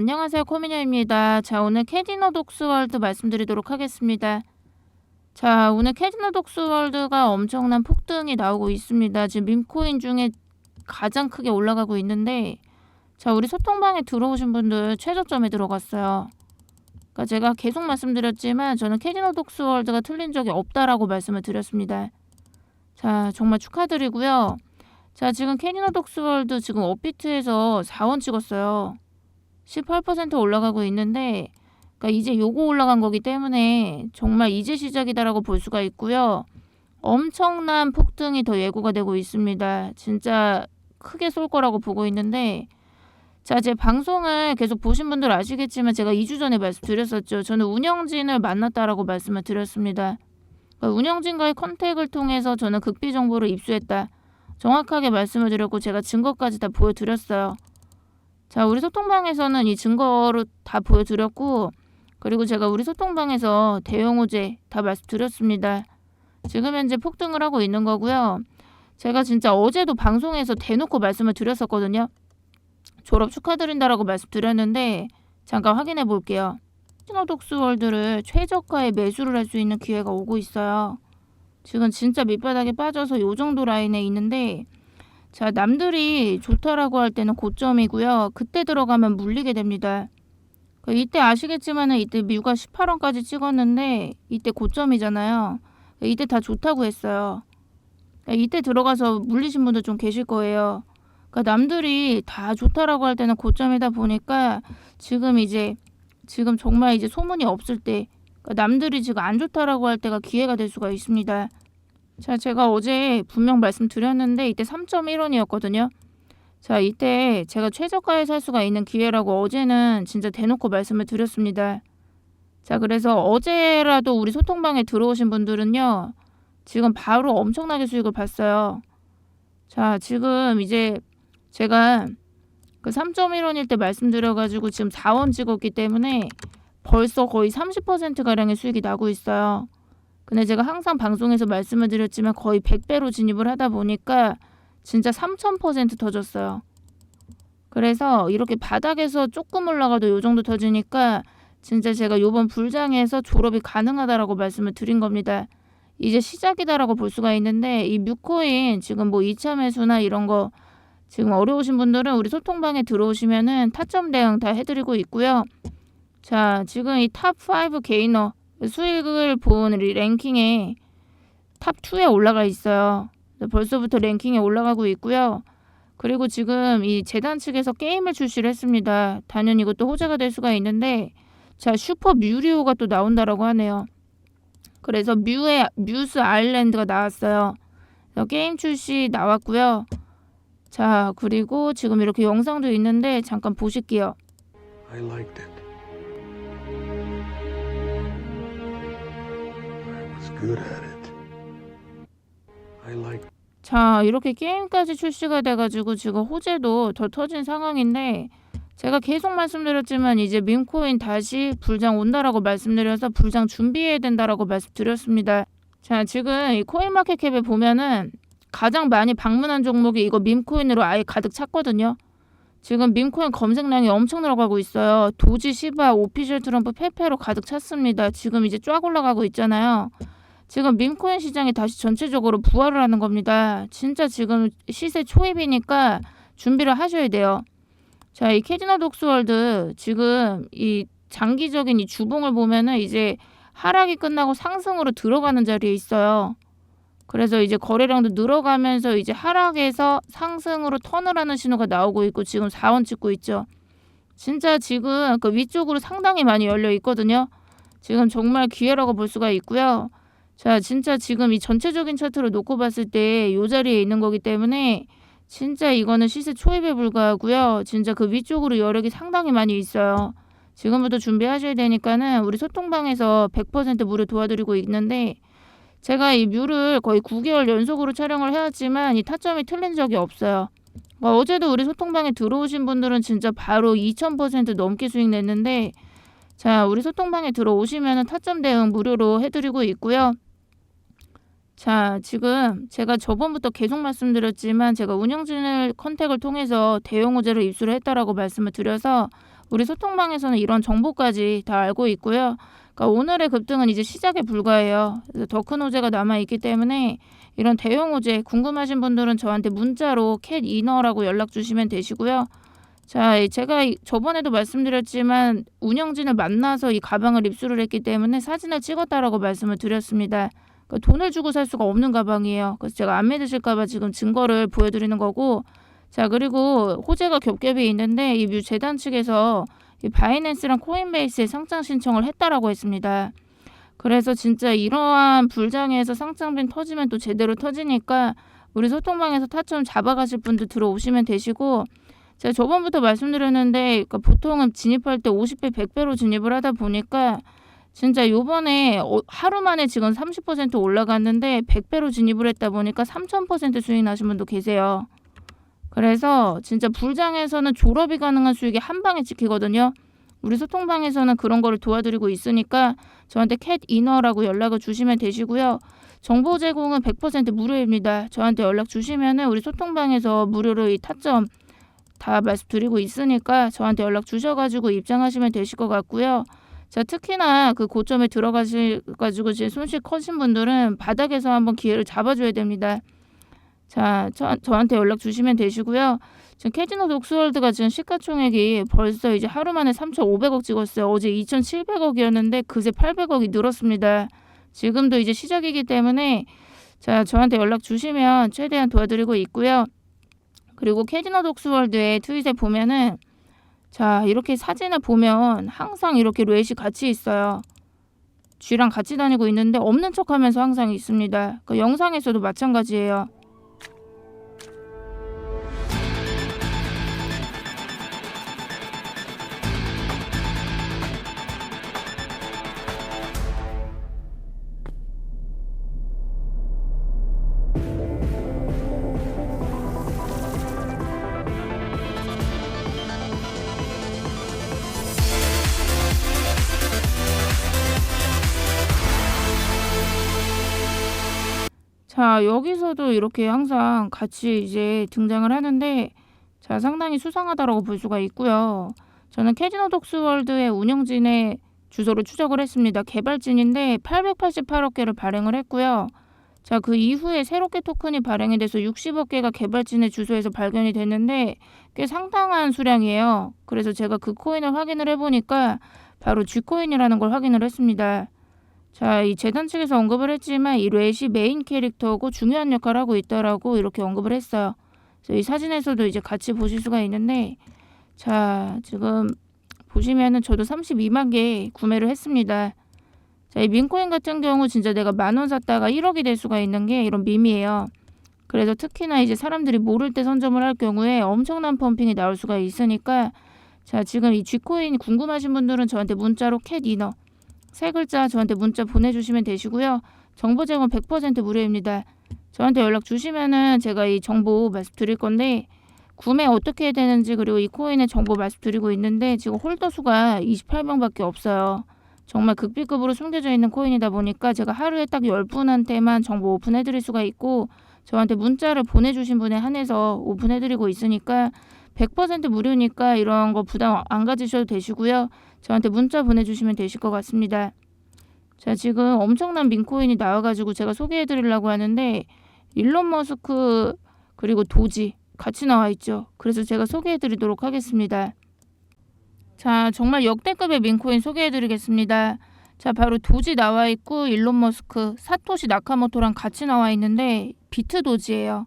안녕하세요. 코미녀입니다. 자, 오늘 캐디너 독스월드 말씀드리도록 하겠습니다. 자, 오늘 캐디너 독스월드가 엄청난 폭등이 나오고 있습니다. 지금 밈코인 중에 가장 크게 올라가고 있는데, 자, 우리 소통방에 들어오신 분들 최저점에 들어갔어요. 그러니까 제가 계속 말씀드렸지만 저는 캐디너 독스월드가 틀린 적이 없다라고 말씀을 드렸습니다. 자, 정말 축하드리고요. 자, 지금 캐니너 독스월드 지금 업비트에서 4원 찍었어요. 18% 올라가고 있는데, 그러니까 이제 요거 올라간 거기 때문에 정말 이제 시작이다라고 볼 수가 있고요. 엄청난 폭등이 더 예고가 되고 있습니다. 진짜 크게 쏠 거라고 보고 있는데, 자, 제 방송을 계속 보신 분들 아시겠지만 제가 2주 전에 말씀드렸었죠. 저는 운영진을 만났다라고 말씀을 드렸습니다. 그러니까 운영진과의 컨택을 통해서 저는 극비 정보를 입수했다. 정확하게 말씀을 드렸고 제가 증거까지 다 보여드렸어요. 자, 우리 소통방에서는 이 증거로 다 보여드렸고 그리고 제가 우리 소통방에서 대형 호재 다 말씀드렸습니다. 지금 현재 폭등을 하고 있는 거고요. 제가 진짜 어제도 방송에서 대놓고 말씀을 드렸었거든요. 졸업 축하드린다라고 말씀드렸는데 잠깐 확인해 볼게요. 시노독스월드를 최저가에 매수를 할 수 있는 기회가 오고 있어요. 지금 진짜 밑바닥에 빠져서 요 정도 라인에 있는데 자 남들이 좋다라고 할 때는 고점이고요. 그때 들어가면 물리게 됩니다. 그 이때 아시겠지만은 이때 뮤가 18원까지 찍었는데 이때 고점이잖아요. 이때 다 좋다고 했어요. 이때 들어가서 물리신 분들 좀 계실 거예요. 그러니까 남들이 다 좋다라고 할 때는 고점이다 보니까 지금 이제 지금 정말 이제 소문이 없을 때 그러니까 남들이 지금 안 좋다라고 할 때가 기회가 될 수가 있습니다. 자, 제가 어제 분명 말씀드렸는데 이때 3.1원이었거든요. 자, 이때 제가 최저가에 살 수가 있는 기회라고 어제는 진짜 대놓고 말씀을 드렸습니다. 자, 그래서 어제라도 우리 소통방에 들어오신 분들은요. 지금 바로 엄청나게 수익을 봤어요. 자, 지금 이제 제가 그 3.1원일 때 말씀드려가지고 지금 4원 찍었기 때문에 벌써 거의 30%가량의 수익이 나고 있어요. 근데 제가 항상 방송에서 말씀을 드렸지만 거의 100배로 진입을 하다 보니까 진짜 3000% 터졌어요. 그래서 이렇게 바닥에서 조금 올라가도 요 정도 터지니까 진짜 제가 요번 불장에서 졸업이 가능하다라고 말씀을 드린 겁니다. 이제 시작이다라고 볼 수가 있는데 이 뮤코인 지금 뭐 2차 매수나 이런 거 지금 어려우신 분들은 우리 소통방에 들어오시면은 타점 대응 다 해드리고 있고요. 자, 지금 이 탑 5 게이너 수익을 본 랭킹에 탑 2에 올라가 있어요. 벌써부터 랭킹에 올라가고 있고요. 그리고 지금 이 재단 측에서 게임을 출시를 했습니다. 당연히 이것도 호재가 될 수가 있는데 자 슈퍼 뮤리오가 또 나온다라고 하네요. 그래서 뮤의 뮤스 아일랜드가 나왔어요. 게임 출시 나왔고요. 자 그리고 지금 이렇게 영상도 있는데 잠깐 보실게요. I liked it. Good at it. I liked 자, 이렇게 게임까지 출시가 돼가지고 지금 호재도 더 터진 상황인데 제가 계속 말씀드렸지만 이제 민코인 다시 불장 온다라고 말씀드려서 불장 준비해야 된다라고 말씀드렸습니다. 자, 지금 이 코인마켓캡에 보면은 가장 많이 방문한 종목이 이거 밈코인으로 아예 가득 찼거든요. 지금 밈코인 검색량이 엄청 늘어가고 있어요. 도지, 시바, 오피셜 트럼프, 페페로 가득 찼습니다. 지금 이제 쫙 올라가고 있잖아요. 지금 밈코인 시장이 다시 전체적으로 부활을 하는 겁니다. 진짜 지금 시세 초입이니까 준비를 하셔야 돼요. 자, 이 캐디너 독스월드 지금 이 장기적인 이 주봉을 보면은 이제 하락이 끝나고 상승으로 들어가는 자리에 있어요. 그래서 이제 거래량도 늘어가면서 이제 하락에서 상승으로 턴을 하는 신호가 나오고 있고 지금 4원 찍고 있죠. 진짜 지금 그 위쪽으로 상당히 많이 열려 있거든요. 지금 정말 기회라고 볼 수가 있고요. 자, 진짜 지금 이 전체적인 차트로 놓고 봤을 때 이 자리에 있는 거기 때문에 진짜 이거는 시세 초입에 불과하고요. 진짜 그 위쪽으로 여력이 상당히 많이 있어요. 지금부터 준비하셔야 되니까는 우리 소통방에서 100% 무료 도와드리고 있는데 제가 이 뮤를 거의 9개월 연속으로 촬영을 해왔지만 이 타점이 틀린 적이 없어요. 뭐 어제도 우리 소통방에 들어오신 분들은 진짜 바로 2000% 넘게 수익 냈는데 자 우리 소통방에 들어오시면 타점 대응 무료로 해드리고 있고요. 자, 지금 제가 저번부터 계속 말씀드렸지만 제가 운영진을 컨택을 통해서 대형 호재를 입수를 했다라고 말씀을 드려서 우리 소통방에서는 이런 정보까지 다 알고 있고요. 그러니까 오늘의 급등은 이제 시작에 불과해요. 더 큰 호재가 남아 있기 때문에 이런 대형 호재 궁금하신 분들은 저한테 문자로 캣 이너라고 연락 주시면 되시고요. 자, 제가 이- 저번에도 말씀드렸지만 운영진을 만나서 이 가방을 입수를 했기 때문에 사진을 찍었다라고 말씀을 드렸습니다. 그러니까 돈을 주고 살 수가 없는 가방이에요. 그래서 제가 안 믿으실까봐 지금 증거를 보여드리는 거고, 자 그리고 호재가 겹겹이 있는데 이 뮤 재단 측에서 이 바이낸스랑 코인베이스에 상장 신청을 했다라고 했습니다. 그래서 진짜 이러한 불장에서 상장빈 터지면 또 제대로 터지니까 우리 소통방에서 타점 잡아가실 분들 들어오시면 되시고 제가 저번부터 말씀드렸는데 그러니까 보통은 진입할 때 50배, 100배로 진입을 하다 보니까 진짜 요번에 어- 하루 만에 지금 30% 올라갔는데 100배로 진입을 했다 보니까 3000% 수익 나신 분도 계세요. 그래서 진짜 불장에서는 졸업이 가능한 수익이 한 방에 찍히거든요. 우리 소통방에서는 그런 거를 도와드리고 있으니까 저한테 캣 이너라고 연락을 주시면 되시고요. 정보 제공은 100% 무료입니다. 저한테 연락 주시면은 우리 소통방에서 무료로 이 타점 다 말씀드리고 있으니까 저한테 연락 주셔가지고 입장하시면 되실 것 같고요. 자 특히나 그 고점에 들어가시 가지고 제 손실 커진 분들은 바닥에서 한번 기회를 잡아줘야 됩니다. 자 저, 저한테 연락 주시면 되시고요. 지금 캐지노 독스월드가 지금 시가총액이 벌써 이제 하루 만에 3,500억 찍었어요. 어제 2,700억이었는데 그새 800억이 늘었습니다. 지금도 이제 시작이기 때문에 자 저한테 연락 주시면 최대한 도와드리고 있고요. 그리고 캐지노 독스월드의 트윗에 보면은 자 이렇게 사진을 보면 항상 이렇게 레시 같이 있어요. 쥐랑 같이 다니고 있는데 없는 척하면서 항상 있습니다. 그 영상에서도 마찬가지예요. 자, 여기서도 이렇게 항상 같이 이제 등장을 하는데 자, 상당히 수상하다라고 볼 수가 있고요. 저는 캐지노 독스월드의 운영진의 주소를 추적을 했습니다. 개발진인데 888억 개를 발행을 했고요. 자, 그 이후에 새롭게 토큰이 발행이 돼서 60억 개가 개발진의 주소에서 발견이 됐는데 꽤 상당한 수량이에요. 그래서 제가 그 코인을 확인을 해보니까 바로 G코인이라는 걸 확인을 했습니다. 자, 이 재단 측에서 언급을 했지만 이 렛이 메인 캐릭터고 중요한 역할을 하고 있다라고 이렇게 언급을 했어요. 그래서 이 사진에서도 이제 같이 보실 수가 있는데 자, 지금 보시면은 저도 32만 개 구매를 했습니다. 자, 이 민코인 같은 경우 진짜 내가 만 원 샀다가 1억이 될 수가 있는 게 이런 밈이에요. 그래서 특히나 이제 사람들이 모를 때 선점을 할 경우에 엄청난 펌핑이 나올 수가 있으니까 자, 지금 이 G코인 궁금하신 분들은 저한테 문자로 캣 이너 세 글자 저한테 문자 보내주시면 되시고요. 정보 제공 100% 무료입니다. 저한테 연락 주시면은 제가 이 정보 말씀드릴 건데 구매 어떻게 해야 되는지 그리고 이 코인의 정보 말씀드리고 있는데 지금 홀더 수가 28명밖에 없어요. 정말 극비급으로 숨겨져 있는 코인이다 보니까 제가 하루에 딱 10분한테만 정보 오픈해 드릴 수가 있고 저한테 문자를 보내주신 분에 한해서 오픈해 드리고 있으니까 100% 무료니까 이런 거 부담 안 가지셔도 되시고요. 저한테 문자 보내주시면 되실 것 같습니다. 자, 지금 엄청난 민코인이 나와가지고 제가 소개해드리려고 하는데 일론 머스크 그리고 도지 같이 나와 있죠. 그래서 제가 소개해드리도록 하겠습니다. 자, 정말 역대급의 민코인 소개해드리겠습니다. 자, 바로 도지 나와 있고 일론 머스크, 사토시 나카모토랑 같이 나와 있는데 비트 도지예요.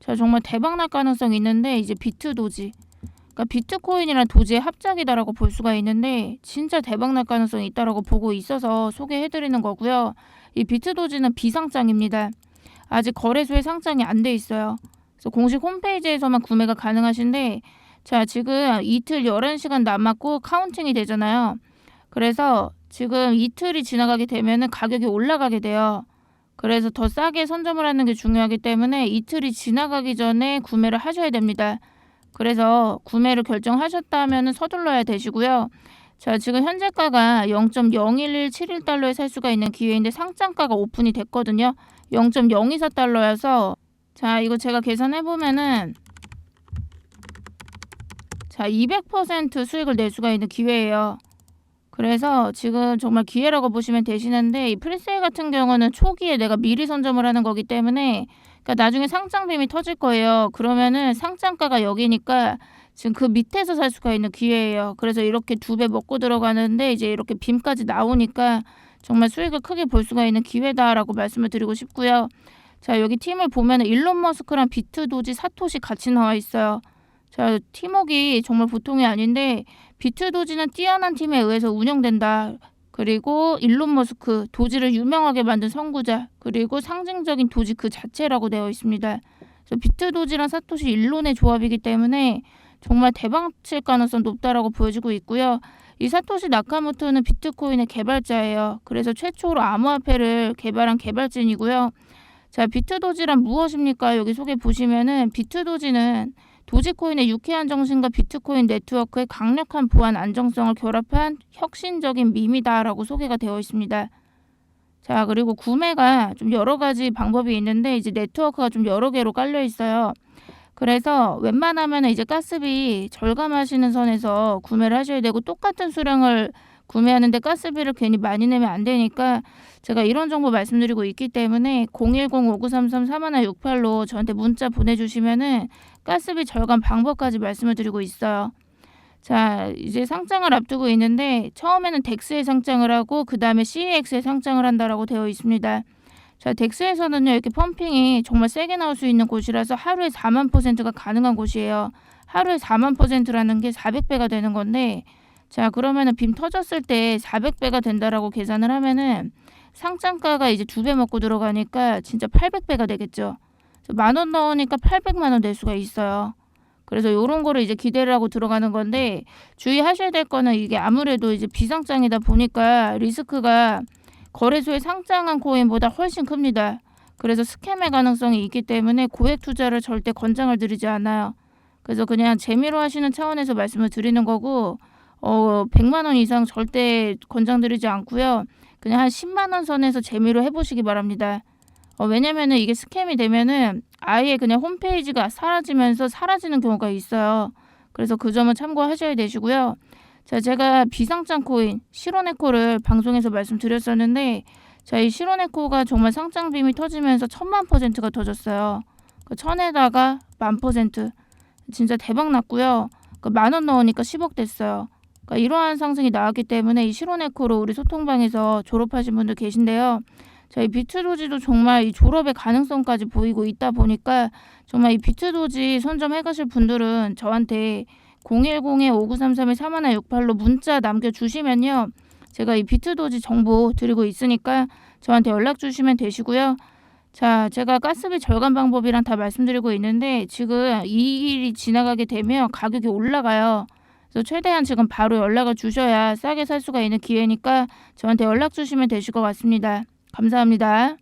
자, 정말 대박 날 가능성이 있는데 이제 비트 도지. 그러니까 비트코인이랑 도지의 합작이다라고 볼 수가 있는데 진짜 대박 날 가능성이 있다라고 보고 있어서 소개해 드리는 거고요. 이 비트 도지는 비상장입니다. 아직 거래소에 상장이 안 돼 있어요. 그래서 공식 홈페이지에서만 구매가 가능하신데 자 지금 이틀 11시간 남았고 카운팅이 되잖아요. 그래서 지금 이틀이 지나가게 되면은 가격이 올라가게 돼요. 그래서 더 싸게 선점을 하는 게 중요하기 때문에 이틀이 지나가기 전에 구매를 하셔야 됩니다. 그래서 구매를 결정하셨다면 서둘러야 되시고요. 자, 지금 현재가가 0.01171달러에 살 수가 있는 기회인데 상장가가 오픈이 됐거든요. 0.024달러여서 자, 이거 제가 계산해 보면은 자, 200% 수익을 낼 수가 있는 기회예요. 그래서 지금 정말 기회라고 보시면 되시는데 이 프리세일 같은 경우는 초기에 내가 미리 선점을 하는 거기 때문에 그러니까 나중에 상장빔이 터질 거예요. 그러면은 상장가가 여기니까 지금 그 밑에서 살 수가 있는 기회예요. 그래서 이렇게 두 배 먹고 들어가는데 이제 이렇게 빔까지 나오니까 정말 수익을 크게 볼 수가 있는 기회다라고 말씀을 드리고 싶고요. 자 여기 팀을 보면 일론 머스크랑 비트 도지 사토시 같이 나와 있어요. 자 팀워크가 정말 보통이 아닌데 비트 도지는 뛰어난 팀에 의해서 운영된다. 그리고 일론 머스크 도지를 유명하게 만든 선구자 그리고 상징적인 도지 그 자체라고 되어 있습니다. 그래서 비트 도지랑 사토시 일론의 조합이기 때문에 정말 대박 칠 가능성 높다라고 보여지고 있고요. 이 사토시 나카모토는 비트코인의 개발자예요. 그래서 최초로 암호화폐를 개발한 개발진이고요. 자, 비트도지란 무엇입니까? 여기 소개 보시면은 비트도지는 도지코인의 유쾌한 정신과 비트코인 네트워크의 강력한 보안 안정성을 결합한 혁신적인 밈이다라고 소개가 되어 있습니다. 자, 그리고 구매가 좀 여러 가지 방법이 있는데 이제 네트워크가 좀 여러 개로 깔려 있어요. 그래서 웬만하면 이제 가스비 절감하시는 선에서 구매를 하셔야 되고 똑같은 수량을 구매하는데 가스비를 괜히 많이 내면 안 되니까 제가 이런 정보 말씀드리고 있기 때문에 010-5933-4168로 저한테 문자 보내주시면은 가스비 절감 방법까지 말씀을 드리고 있어요. 자, 이제 상장을 앞두고 있는데 처음에는 덱스에 상장을 하고 그 다음에 CEX에 상장을 한다라고 되어 있습니다. 자, 덱스에서는요 이렇게 펌핑이 정말 세게 나올 수 있는 곳이라서 하루에 4만 퍼센트가 가능한 곳이에요. 하루에 4만 퍼센트라는 게 400배가 되는 건데, 자 그러면은 빔 터졌을 때 400배가 된다라고 계산을 하면은 상장가가 이제 두 배 먹고 들어가니까 진짜 800배가 되겠죠. 만 원 넣으니까 800만 원낼 수가 있어요. 그래서 요런 거를 이제 기대를 하고 들어가는 건데 주의하셔야 될 거는 이게 아무래도 이제 비상장이다 보니까 리스크가 거래소에 상장한 코인보다 훨씬 큽니다. 그래서 스캠의 가능성이 있기 때문에 고액 투자를 절대 권장을 드리지 않아요. 그래서 그냥 재미로 하시는 차원에서 말씀을 드리는 거고 어 100만 원 이상 절대 권장드리지 않고요. 그냥 한 10만 원 선에서 재미로 해보시기 바랍니다. 어, 왜냐면은 이게 스캠이 되면은 아예 그냥 홈페이지가 사라지면서 사라지는 경우가 있어요. 그래서 그 점은 참고하셔야 되시고요. 자, 제가 비상장 코인 시로네코를 방송에서 말씀드렸었는데 자, 이 시로네코가 정말 상장 빔이 터지면서 천만 퍼센트가 터졌어요. 그 천에다가 만 퍼센트 진짜 대박 났고요. 그 만원 넣으니까 10억 됐어요. 그러니까 이러한 상승이 나왔기 때문에 이 시로네코로 우리 소통방에서 졸업하신 분들 계신데요. 저희 비트도지도 정말 이 졸업의 가능성까지 보이고 있다 보니까 정말 이 비트도지 선점해 가실 분들은 저한테 010-5933-3168로 문자 남겨주시면요. 제가 이 비트도지 정보 드리고 있으니까 저한테 연락 주시면 되시고요. 자, 제가 가스비 절감 방법이랑 다 말씀드리고 있는데 지금 이 일이 지나가게 되면 가격이 올라가요. 그래서 최대한 지금 바로 연락을 주셔야 싸게 살 수가 있는 기회니까 저한테 연락 주시면 되실 것 같습니다. 감사합니다.